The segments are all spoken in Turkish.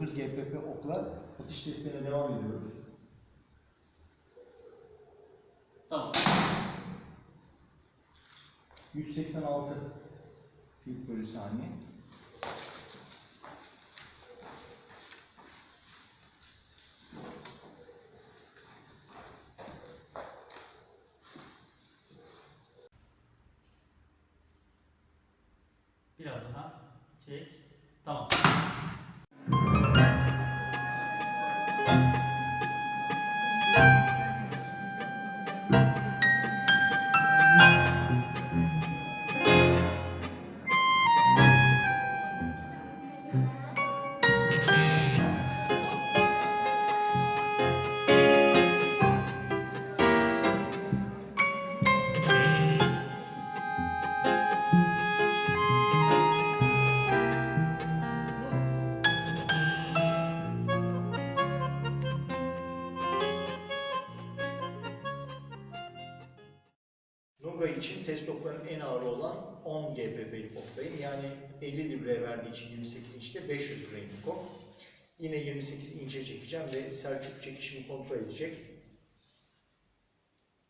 9 GPP okla atış testlerine devam ediyoruz. Tamam. 186 feet bölü saniye. 500 grainlik ok. Yine 28 inçe çekeceğim ve Selçuk çekişimi kontrol edecek.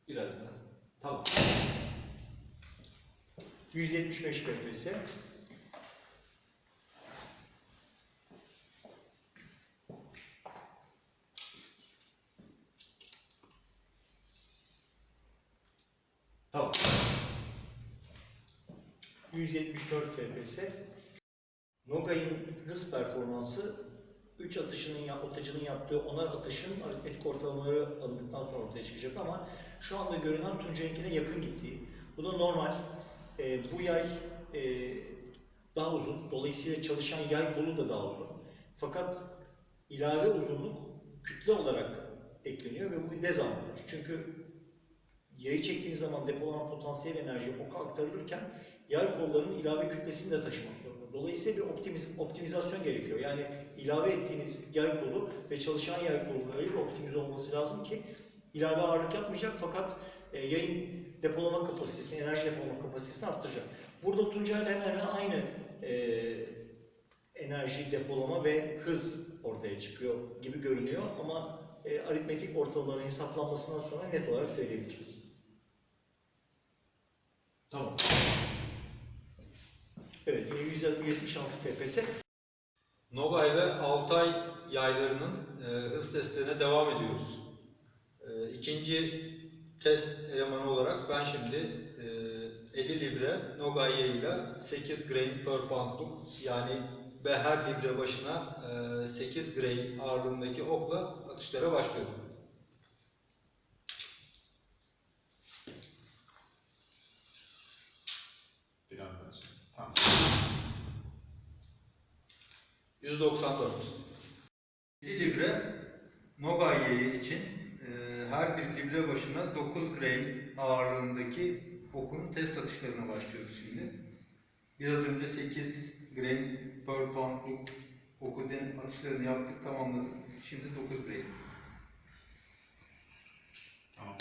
Biraz daha. Tamam. 175 FPS. Tamam. 174 FPS. Nogay'ın hız performansı 3 atışının atıcının yaptığı onar atışın aritmetik ortalamaları alındıktan sonra ortaya çıkacak ama şu anda görünen Tuncay'ınkine yakın gittiği. Bu da normal. Ee, bu yay e, daha uzun. Dolayısıyla çalışan yay kolu da daha uzun. Fakat ilave uzunluk kütle olarak ekleniyor ve bu bir dezavantaj. Çünkü yayı çektiğiniz zaman depolanan potansiyel enerji oka aktarılırken yay kollarının ilave kütlesini de taşımak zorunda. Dolayısıyla bir optimiz, optimizasyon gerekiyor. Yani ilave ettiğiniz yay kolu ve çalışan yay kolunun öyle bir optimize olması lazım ki ilave ağırlık yapmayacak fakat e, yayın depolama kapasitesini, enerji depolama kapasitesini arttıracak. Burada Tuncay'da hemen hemen aynı e, enerji depolama ve hız ortaya çıkıyor gibi görünüyor ama e, aritmetik ortalamaların hesaplanmasından sonra net olarak söyleyebiliriz. Tamam. Evet, yine 176 FPS. Nogay ve Altay yaylarının e, hız testlerine devam ediyoruz. E, ikinci test elemanı olarak ben şimdi e, 50 libre Nogay yayıyla 8 grain per poundluk yani ve her libre başına e, 8 grain ağırlığındaki okla atışlara başlıyorum. Biraz daha. şey. Tamam. 194. 50 libre Nogay yayı için e, her bir libre başına 9 grain ağırlığındaki okun test atışlarına başlıyoruz şimdi. Biraz önce 8 grain per poundluk oku atışlarını yaptık tamamladık. Şimdi 9 grain. Tamam.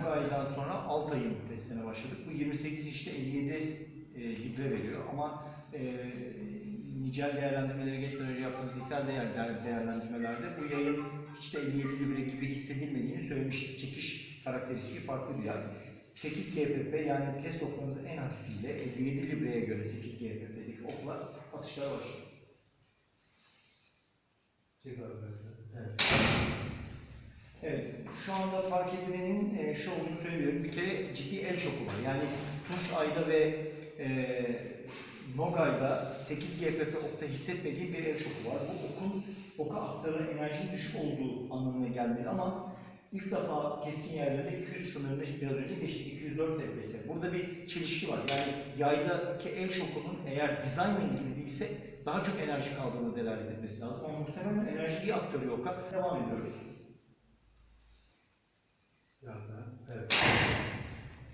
Nogay'dan sonra Altay'ın testine başladık. Bu 28 inçte 57 e, libre veriyor ama e, nicel değerlendirmelere geçmeden önce yaptığımız nitel değer, değer- değerlendirmelerde bu yayın hiç de 57 libre gibi hissedilmediğini söylemiştik. Çekiş karakteristiği farklı bir yay. 8 GPP yani test oklarımızın en hafifiyle 57 libreye göre 8 GPP'lik okla atışlara başlıyor. Evet. Evet, şu anda fark edilenin e, şu olduğunu söyleyebilirim. Bir kere ciddi el şoku var. Yani Tunç Ay'da ve e, Nogay'da 8 GPP okta hissetmediğim bir el şoku var. Bu okun oka aktarılan enerjinin düşük olduğu anlamına gelmeli ama ilk defa keskin yerlerinde 200 sınırını biraz önce geçtik. 204 FPS. Burada bir çelişki var. Yani yaydaki el şokunun eğer dizaynla ilgili değilse daha çok enerji kaldığını delalet etmesi lazım. Ama muhtemelen enerji iyi aktarıyor oka. Devam ediyoruz. Daha. Evet.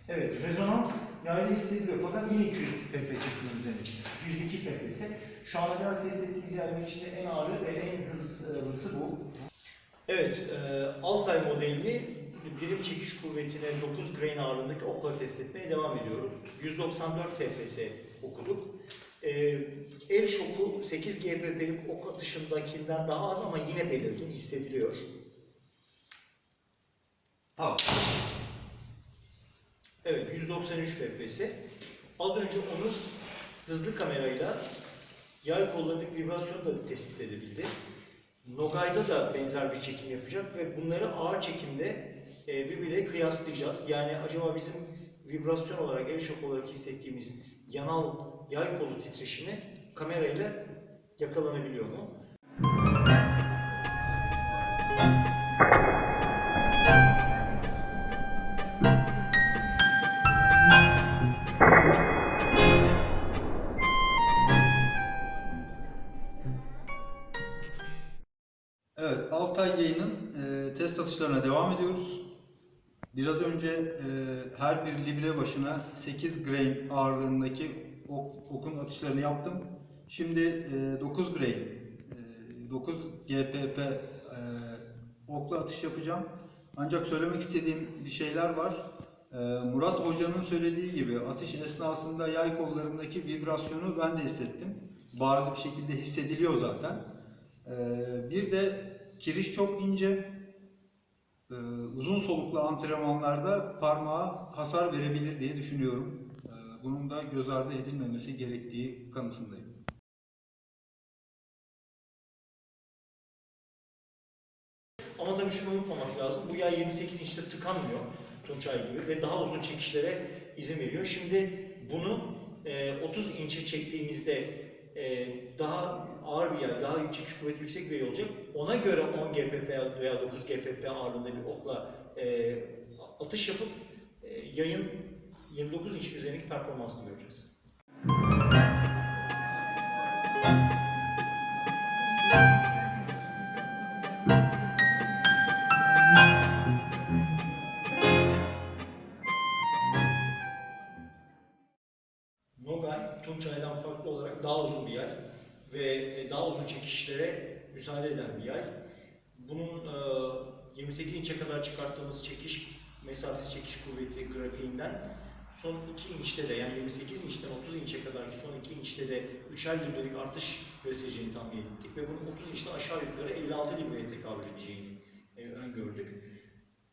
Evet, rezonans yayda hissediliyor fakat yine 200 FPS sınır üzerinde. 102 FPS. Şu ana kadar test ettiğimiz yayların içinde en ağırı ve en hızlısı bu. Evet, e, Altay modelini birim çekiş kuvvetine 9 grain ağırlığındaki okla test etmeye devam ediyoruz. 194 FPS okuduk. E, el şoku 8 GBP'lik ok atışındakinden daha az ama yine belirgin hissediliyor. Tamam. Evet 193 FPS. Az önce Onur hızlı kamerayla yay kollarındaki vibrasyonu da tespit edebildi. Nogay'da da benzer bir çekim yapacak ve bunları ağır çekimde e, birbirleriyle kıyaslayacağız. Yani acaba bizim vibrasyon olarak, el şok olarak hissettiğimiz yanal yay kolu titreşimi kamerayla yakalanabiliyor mu? Önce e, her bir libre başına 8 grain ağırlığındaki ok- okun atışlarını yaptım. Şimdi e, 9 grain, e, 9 GPP e, okla atış yapacağım. Ancak söylemek istediğim bir şeyler var. E, Murat Hoca'nın söylediği gibi atış esnasında yay kollarındaki vibrasyonu ben de hissettim. Bariz bir şekilde hissediliyor zaten. Ee, bir de kiriş çok ince. Ee, uzun soluklu antrenmanlarda parmağa hasar verebilir diye düşünüyorum. Ee, bunun da göz ardı edilmemesi gerektiği kanısındayım. Ama tabii şunu unutmamak lazım. Bu yay 28 inçte tıkanmıyor Tunçay gibi ve daha uzun çekişlere izin veriyor. Şimdi bunu e, 30 inçe çektiğimizde e, daha ağır bir yay, daha çekiş kuvveti yüksek bir yay olacak. Ona göre 10 GPP veya 9 GPP ağırlığında bir okla e, atış yapıp e, yayın 29 inç üzerindeki performansını göreceğiz. Nogay, müsaade eden bir yay. Bunun e, 28 inçe kadar çıkarttığımız çekiş mesafesi çekiş kuvveti grafiğinden son 2 inçte de yani 28 inçten 30 inçe kadarki son 2 inçte de 3'er librelik artış göstereceğini tahmin ettik ve bunun 30 inçten aşağı yukarı 56 libreye tekabül edeceğini e, öngördük.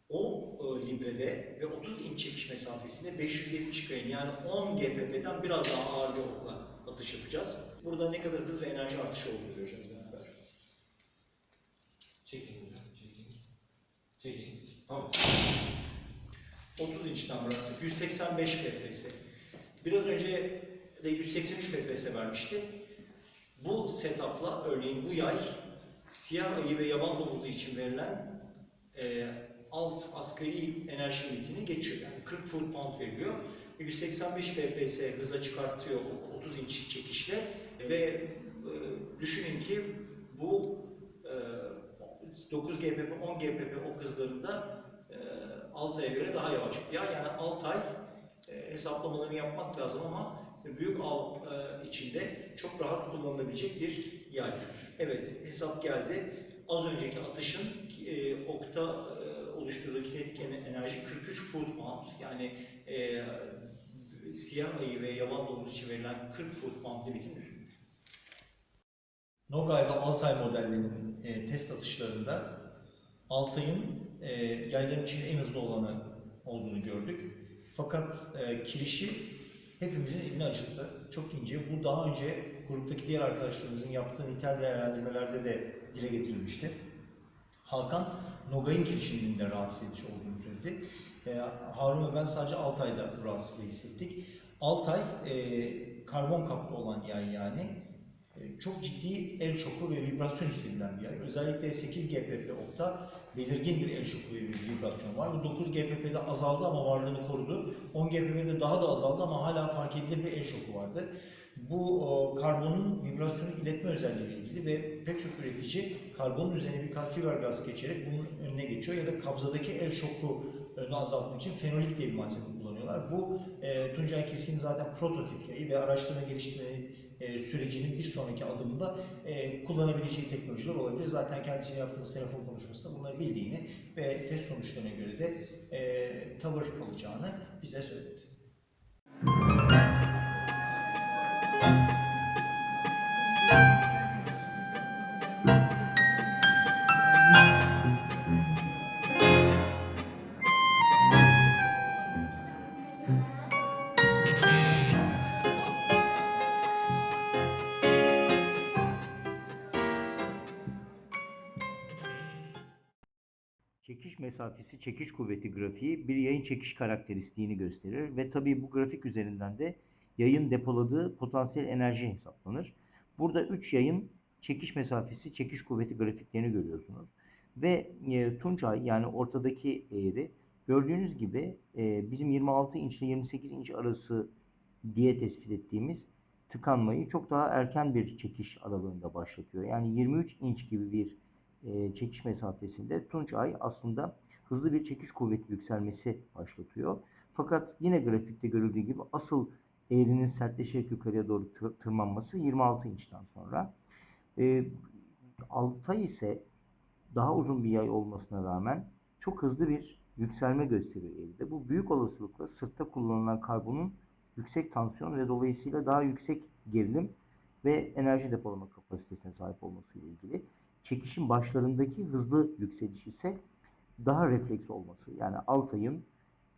O e, librede ve 30 inç çekiş mesafesinde 570 grain yani 10 GPP'den biraz daha ağır bir okla atış yapacağız. Burada ne kadar hız ve enerji artışı olduğunu göreceğiz. Çekin hocam. Çekin. Çekin. Tamam. 30 inçten bıraktık. 185 FPS. Biraz önce de 183 FPS vermişti. Bu setup'la örneğin bu yay siyah ayı ve yaban domuzu için verilen e, alt asgari enerji limitini geçiyor. Yani 40 full pound veriliyor. 185 FPS hıza çıkartıyor o 30 inç çekişle ve e, düşünün ki bu e, 9 GPP, 10 GPP o hızlarında e, Altay'a göre daha yavaş yay. Yani Altay e, hesaplamalarını yapmak lazım ama büyük av e, içinde çok rahat kullanılabilecek bir yay. Evet hesap geldi. Az önceki atışın e, okta e, oluşturduğu kinetik en- enerji 43 foot pound. Yani e, siyah ayı ve yaban domuzu için verilen 40 foot pound limitin üstünde. Nogay ve Altay modellerinin e, test atışlarında Altay'ın e, yayların içinde en hızlı olanı olduğunu gördük. Fakat e, kirişi hepimizin elini acıttı. Çok ince. Bu daha önce gruptaki diğer arkadaşlarımızın yaptığı nitel değerlendirmelerde de dile getirilmişti. Hakan, Nogay'ın kirişinin de rahatsız edici olduğunu söyledi. E, Harun ve ben sadece Altay'da rahatsızlığı hissettik. Altay, e, karbon kaplı olan yay yani. Çok ciddi el şoku ve vibrasyon hissedilen bir yay. Özellikle 8 GPP okta belirgin bir el şoku ve bir vibrasyon var. Bu 9 GPP'de azaldı ama varlığını korudu. 10 GPP'de daha da azaldı ama hala fark edilir bir el şoku vardı. Bu o, karbonun vibrasyonu iletme özelliğiyle ilgili ve pek çok üretici karbonun üzerine birkaç fiberglass geçerek bunun önüne geçiyor ya da kabzadaki el şoku önünü azaltmak için fenolik diye bir malzeme çalışıyorlar. Bu e, Tuncay Keskin'in zaten prototip yayı ve araştırma geliştirme e, sürecinin bir sonraki adımında e, kullanabileceği teknolojiler olabilir. Zaten kendisiyle yaptığımız telefon konuşmasında bunları bildiğini ve test sonuçlarına göre de e, tavır alacağını bize söyledi. Çekiş mesafesi, çekiş kuvveti grafiği bir yayın çekiş karakteristiğini gösterir ve tabii bu grafik üzerinden de yayın depoladığı potansiyel enerji hesaplanır. Burada 3 yayın çekiş mesafesi, çekiş kuvveti grafiklerini görüyorsunuz. Ve e, Tuncay yani ortadaki eğri gördüğünüz gibi e, bizim 26 inç ile 28 inç arası diye tespit ettiğimiz tıkanmayı çok daha erken bir çekiş aralığında başlatıyor. Yani 23 inç gibi bir e, çekiş mesafesinde Tunçay aslında hızlı bir çekiş kuvveti yükselmesi başlatıyor. Fakat yine grafikte görüldüğü gibi asıl eğrinin sertleşerek yukarıya doğru tır- tırmanması 26 inçten sonra. E, Altay ise daha uzun bir yay olmasına rağmen çok hızlı bir yükselme gösteriyor eğride. Bu büyük olasılıkla sırtta kullanılan karbonun yüksek tansiyon ve dolayısıyla daha yüksek gerilim ve enerji depolama kapasitesine sahip olmasıyla ilgili çekişin başlarındaki hızlı yükseliş ise daha refleks olması. Yani Altay'ın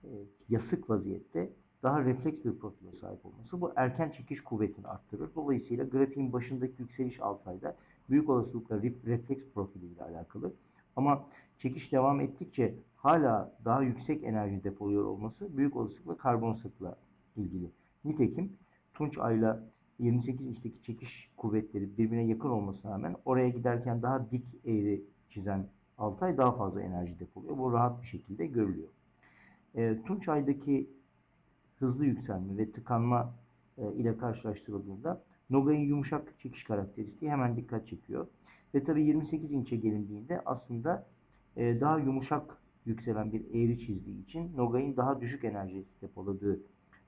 e, yasık vaziyette daha refleks bir profile sahip olması bu erken çekiş kuvvetini arttırır. Dolayısıyla grafiğin başındaki yükseliş Altay'da büyük olasılıkla ref- refleks profiliyle alakalı. Ama çekiş devam ettikçe hala daha yüksek enerji depoluyor olması büyük olasılıkla karbon sıkla ilgili. Nitekim Tunç Ay'la 28 inçteki çekiş kuvvetleri birbirine yakın olmasına rağmen oraya giderken daha dik eğri çizen Altay daha fazla enerji depoluyor. Bu rahat bir şekilde görülüyor. E, Tunç Ay'daki hızlı yükselme ve tıkanma e, ile karşılaştırıldığında Nogay'ın yumuşak çekiş karakteristiği hemen dikkat çekiyor. Ve tabii 28 inçe gelindiğinde aslında e, daha yumuşak yükselen bir eğri çizdiği için Nogay'ın daha düşük enerji depoladığı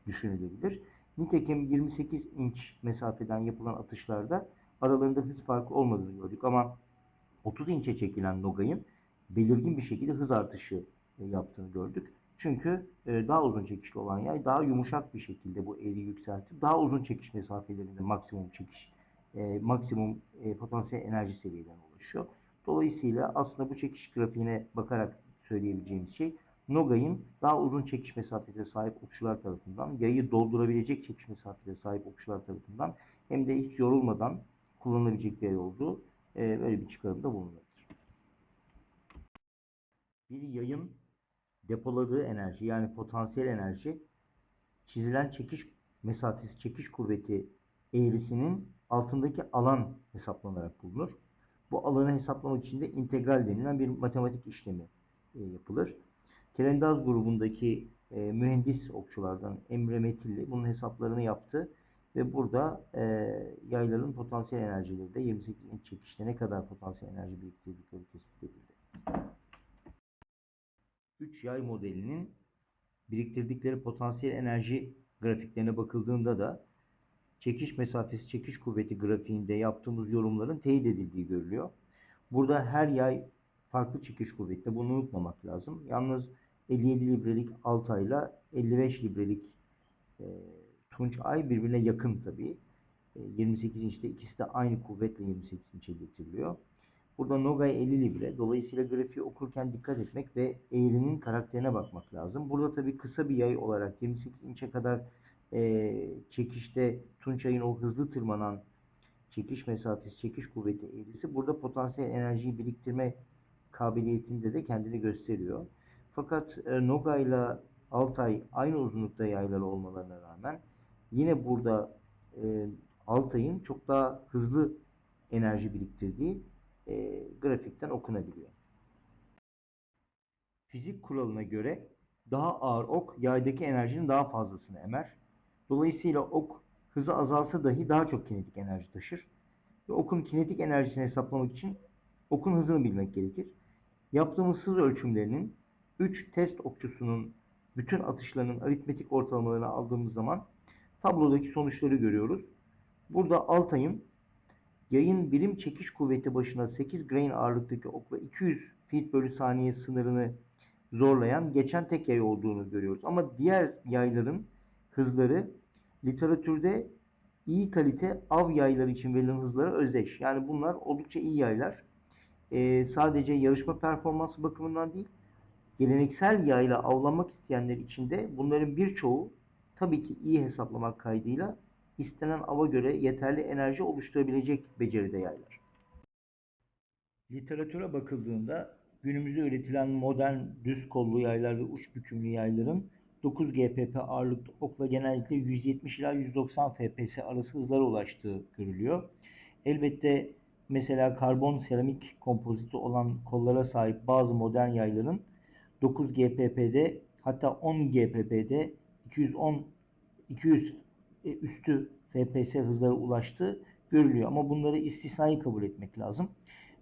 düşünülebilir. Nitekim 28 inç mesafeden yapılan atışlarda aralarında hız farkı olmadığını gördük ama 30 inçe çekilen Nogay'ın belirgin bir şekilde hız artışı e, yaptığını gördük. Çünkü e, daha uzun çekişli olan yay daha yumuşak bir şekilde bu eğri yükseltip daha uzun çekiş mesafelerinde maksimum çekiş, e, maksimum potansiyel enerji seviyelerine ulaşıyor. Dolayısıyla aslında bu çekiş grafiğine bakarak söyleyebileceğimiz şey Nogay'ın daha uzun çekiş mesafesine sahip okçular tarafından, yayı doldurabilecek çekiş mesafesine sahip okçular tarafından hem de hiç yorulmadan kullanılabilecek bir yay olduğu e, böyle bir çıkarımda bulunabilir. Bir yayın depoladığı enerji yani potansiyel enerji çizilen çekiş mesafesi, çekiş kuvveti eğrisinin altındaki alan hesaplanarak bulunur. Bu alanı hesaplamak için de integral denilen bir matematik işlemi e, yapılır. Kerendaz grubundaki e, mühendis okçulardan Emre Metilli bunun hesaplarını yaptı ve burada e, yayların potansiyel enerjileri de 28 inç çekişte ne kadar potansiyel enerji biriktirdikleri tespit edildi. 3 yay modelinin biriktirdikleri potansiyel enerji grafiklerine bakıldığında da çekiş mesafesi, çekiş kuvveti grafiğinde yaptığımız yorumların teyit edildiği görülüyor. Burada her yay farklı çekiş kuvvette. Bunu unutmamak lazım. Yalnız 57 librelik Altay'la 55 librelik e, Tunç Ay birbirine yakın tabii. E, 28 inçte ikisi de aynı kuvvetle 28 inçe getiriliyor. Burada Nogay 50 libre. Dolayısıyla grafiği okurken dikkat etmek ve eğrinin karakterine bakmak lazım. Burada tabii kısa bir yay olarak 28 inçe kadar e, çekişte Tunçay'ın o hızlı tırmanan çekiş mesafesi, çekiş kuvveti eğrisi burada potansiyel enerjiyi biriktirme kabiliyetinde de kendini gösteriyor. Fakat e, Noga ile Altay aynı uzunlukta yayları olmalarına rağmen yine burada e, Altay'ın çok daha hızlı enerji biriktirdiği e, grafikten okunabiliyor. Fizik kuralına göre daha ağır ok yaydaki enerjinin daha fazlasını emer. Dolayısıyla ok hızı azalsa dahi daha çok kinetik enerji taşır. Ve okun kinetik enerjisini hesaplamak için okun hızını bilmek gerekir. Yaptığımız hız ölçümlerinin 3 test okçusunun bütün atışlarının aritmetik ortalamalarını aldığımız zaman tablodaki sonuçları görüyoruz. Burada Altay'ın yayın birim çekiş kuvveti başına 8 grain ağırlıktaki okla 200 feet bölü saniye sınırını zorlayan geçen tek yay olduğunu görüyoruz. Ama diğer yayların hızları literatürde iyi kalite av yayları için verilen hızlara özdeş. Yani bunlar oldukça iyi yaylar. Ee, sadece yarışma performansı bakımından değil, geleneksel yayla avlanmak isteyenler için de bunların birçoğu tabii ki iyi hesaplamak kaydıyla istenen ava göre yeterli enerji oluşturabilecek beceride yaylar. Literatüre bakıldığında günümüzde üretilen modern düz kollu yaylar ve uç bükümlü yayların 9 GPP ağırlıklı okla genellikle 170 ila 190 FPS arası hızlara ulaştığı görülüyor. Elbette mesela karbon seramik kompoziti olan kollara sahip bazı modern yayların 9 GPP'de hatta 10 GPP'de 210 200 e, üstü FPS hızlara ulaştığı görülüyor. Ama bunları istisnai kabul etmek lazım.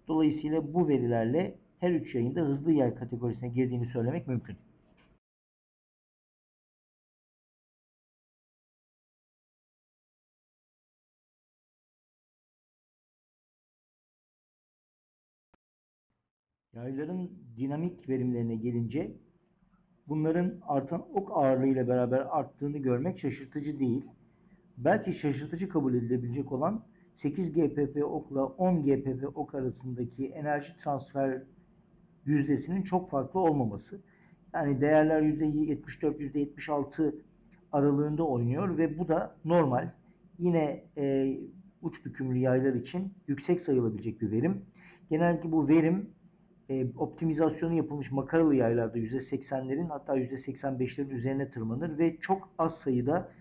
Dolayısıyla bu verilerle her üç yayında hızlı yay kategorisine girdiğini söylemek mümkün. Yayların dinamik verimlerine gelince bunların artan ok ağırlığıyla beraber arttığını görmek şaşırtıcı değil. Belki şaşırtıcı kabul edilebilecek olan 8 GPP okla 10 GPP ok arasındaki enerji transfer yüzdesinin çok farklı olmaması. Yani değerler %74, %76 aralığında oynuyor ve bu da normal. Yine e, uç bükümlü yaylar için yüksek sayılabilecek bir verim. Genellikle bu verim e, optimizasyonu yapılmış makaralı yaylarda %80'lerin hatta %85'lerin üzerine tırmanır ve çok az sayıda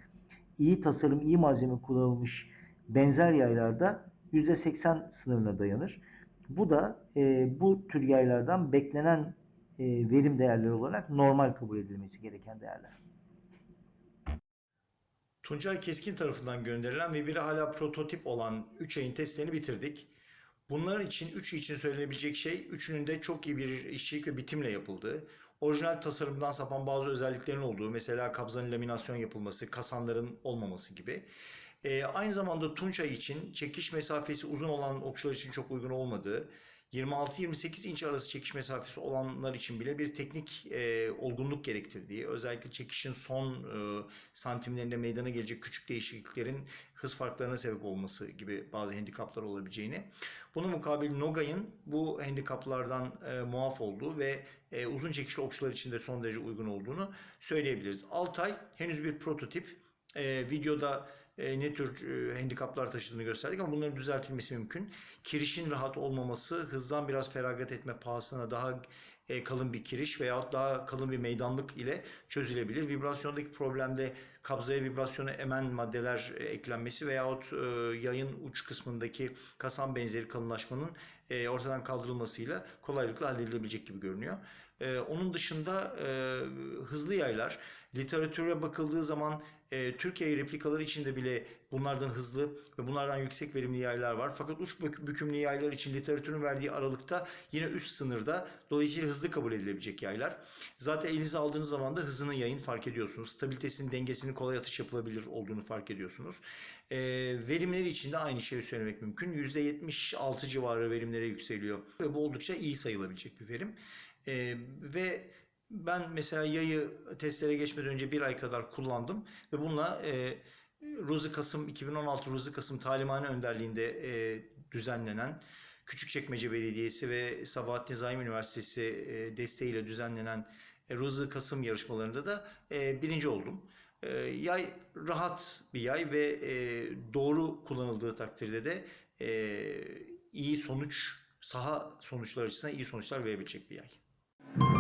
iyi tasarım, iyi malzeme kullanılmış benzer yaylarda %80 sınırına dayanır. Bu da e, bu tür yaylardan beklenen e, verim değerleri olarak normal kabul edilmesi gereken değerler. Tuncay Keskin tarafından gönderilen ve biri hala prototip olan 3 ayın testlerini bitirdik. Bunlar için 3 için söylenebilecek şey üçünün de çok iyi bir işçilik ve bitimle yapıldığı, orijinal tasarımdan sapan bazı özelliklerin olduğu, mesela kabzanın laminasyon yapılması, kasanların olmaması gibi. Ee, aynı zamanda Tunçay için çekiş mesafesi uzun olan okçular için çok uygun olmadığı, 26-28 inç arası çekiş mesafesi olanlar için bile bir teknik e, olgunluk gerektirdiği, özellikle çekişin son e, santimlerinde meydana gelecek küçük değişikliklerin hız farklarına sebep olması gibi bazı handikaplar olabileceğini. Bunun mukabil Nogay'ın bu handikaplardan e, muaf olduğu ve e, uzun çekişli okçular için de son derece uygun olduğunu söyleyebiliriz. Altay henüz bir prototip. E, videoda e, ne tür e, handikaplar taşıdığını gösterdik ama bunların düzeltilmesi mümkün. Kirişin rahat olmaması, hızdan biraz feragat etme pahasına daha e, kalın bir kiriş veyahut daha kalın bir meydanlık ile çözülebilir. Vibrasyondaki problemde kabzaya vibrasyonu emen maddeler e, eklenmesi veyahut e, yayın uç kısmındaki kasan benzeri kalınlaşmanın e, ortadan kaldırılmasıyla kolaylıkla halledilebilecek gibi görünüyor. E, onun dışında e, hızlı yaylar, literatüre bakıldığı zaman e, Türkiye replikaları içinde bile bunlardan hızlı ve bunlardan yüksek verimli yaylar var. Fakat uç bük- bükümlü yaylar için literatürün verdiği aralıkta yine üst sınırda. Dolayısıyla hızlı kabul edilebilecek yaylar. Zaten elinize aldığınız zaman da hızını yayın fark ediyorsunuz. Stabilitesinin, dengesinin kolay atış yapılabilir olduğunu fark ediyorsunuz. E, verimleri için de aynı şeyi söylemek mümkün. %76 civarı verimlere yükseliyor. Ve bu oldukça iyi sayılabilecek bir verim. E, ve ben mesela yayı testlere geçmeden önce bir ay kadar kullandım ve bununla e, Ruzi Kasım 2016 Ruzi Kasım talimhane önderliğinde e, düzenlenen Küçükçekmece Belediyesi ve Sabahattin Zaim Üniversitesi e, desteğiyle düzenlenen e, Ruzi Kasım yarışmalarında da e, birinci oldum. E, yay rahat bir yay ve e, doğru kullanıldığı takdirde de e, iyi sonuç saha sonuçlar açısından iyi sonuçlar verebilecek bir yay.